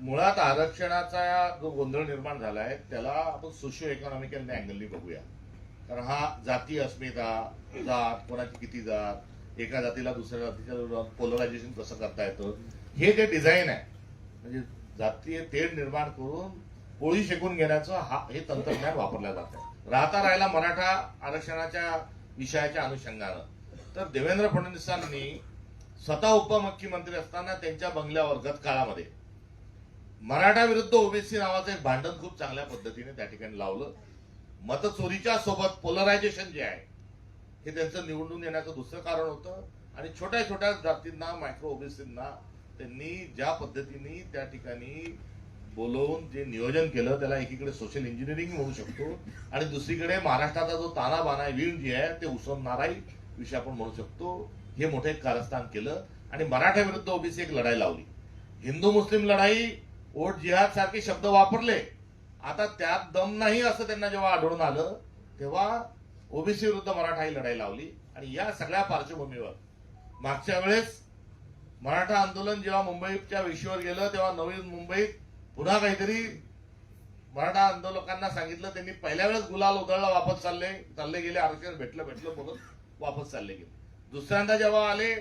मुळात आरक्षणाचा जो गोंधळ निर्माण झालाय त्याला आपण सोशिओ इकॉनॉमिकल अँगलनी बघूया. कारण हा जाती अस्मिता जात कोणाची किती जात एका जातीला दुसऱ्या जातीच्या विरोधात पोलरायझेशन कसं करता येतं हे जे डिझाईन आहे म्हणजे जातीय तेढ निर्माण करून पोळी शेकून घेण्याचं हा हे तंत्रज्ञान वापरलं जात. आहे राहता राहिला मराठा आरक्षणाच्या विषयाच्या अनुषंगानं. तर देवेंद्र फडणवीसांनी स्वतः उपमुख्यमंत्री असताना त्यांच्या बंगल्यावर गत काळामध्ये मराठा विरुद्ध ओबीसी नावाचं एक भांडण खूप चांगल्या पद्धतीने त्या ठिकाणी लावलं. मतचोरीच्या सोबत पोलरायझेशन जे आहे हे त्यांचं निवडून येण्याचं दुसरं कारण होतं. आणि छोट्या छोट्या जातींना मायक्रो ओबीसींना त्यांनी ज्या पद्धतीने त्या ठिकाणी बोलवून जे नियोजन केलं त्याला एकीकडे सोशल इंजिनिअरिंग म्हणू शकतो आणि दुसरीकडे महाराष्ट्राचा जो तानाबाना आहे वीण जी आहे ते उसवणाराही विषय आपण म्हणू शकतो. हे मोठे कारस्थान केलं आणि मराठा विरुद्ध ओबीसी एक लढाई लावली. हिंदू मुस्लिम लढाई ओट जिहाद सारखे शब्द वापरले आता त्यात दम नाही असं त्यांना जेव्हा आढळून आलं तेव्हा ओबीसी विरुद्ध मराठा ही लढाई लावली. आणि या सगळ्या पार्श्वभूमीवर मागच्या वेळेस मराठा आंदोलन जेव्हा मुंबईच्या विषयावर गेलं तेव्हा नवी मुंबईत पुन्हा काहीतरी मराठा आंदोलकांना सांगितलं. त्यांनी पहिल्या वेळेस गुलाल उधळला वापस चालले. चालले गेले आरक्षण भेटलं भेटलं बोलत वापस चालले गेले. दुसऱ्यांदा जेव्हा आले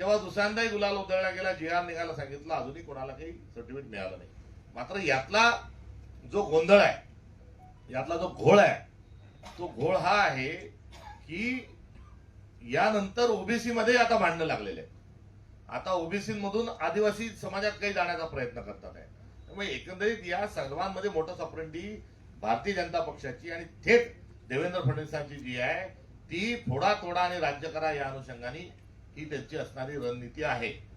तेव्हा दुसऱ्यांदाही गुलाल उधळला गेला जी आर निघायला सांगितलं अजूनही कोणाला काही सर्टिफिकेट मिळालं नाही. मात्र यातला जो गोंधळ आहे यातला जो घोळ आहे तो घोळ हा आहे की यानंतर ओबीसी मध्ये आता भांडणं लागलेले आता ओबीसी मधून आदिवासी समाजात काही जाण्याचा प्रयत्न करतात आहे त्यामुळे एकंदरीत या सर्वांमध्ये मोठं सप्रेंटी भारतीय जनता पक्षाची आणि थेट देवेंद्र फडणवीसांची जी आहे ती फोडा तोडा आणि राज्य करा या अनुषंगाने ही त्यांची असणारी रणनीती आहे.